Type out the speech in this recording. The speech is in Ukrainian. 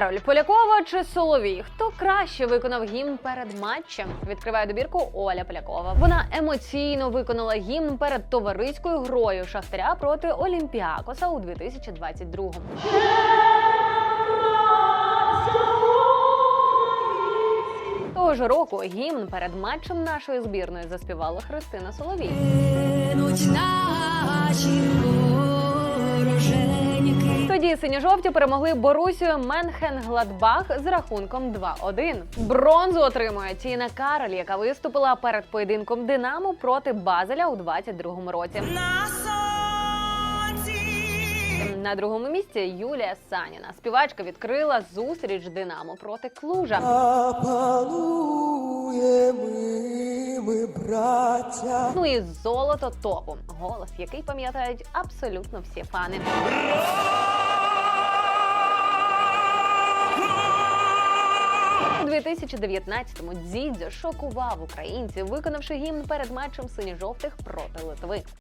Кароль Полякова чи Соловій? Хто краще виконав гімн перед матчем? Відкриває добірку Оля Полякова. Вона емоційно виконала гімн перед товариською грою Шахтаря проти Олімпіакоса у 2022-му. Того ж року гімн перед матчем нашої збірної заспівала Христина Соловій. Тоді синьо-жовті перемогли Борусію Менхенгладбах з рахунком 2-1. Бронзу отримує Тіна Кароль, яка виступила перед поєдинком Динамо проти Базеля у 22-му році. На другому місці Юлія Саніна. Співачка відкрила зустріч Динамо проти Клужа. Ми, ми браття. Ну і золото топу. Голос, який пам'ятають абсолютно всі фани. У 2019-му Дзідзьо шокував українців, виконавши гімн перед матчем синьо-жовтих проти Литви.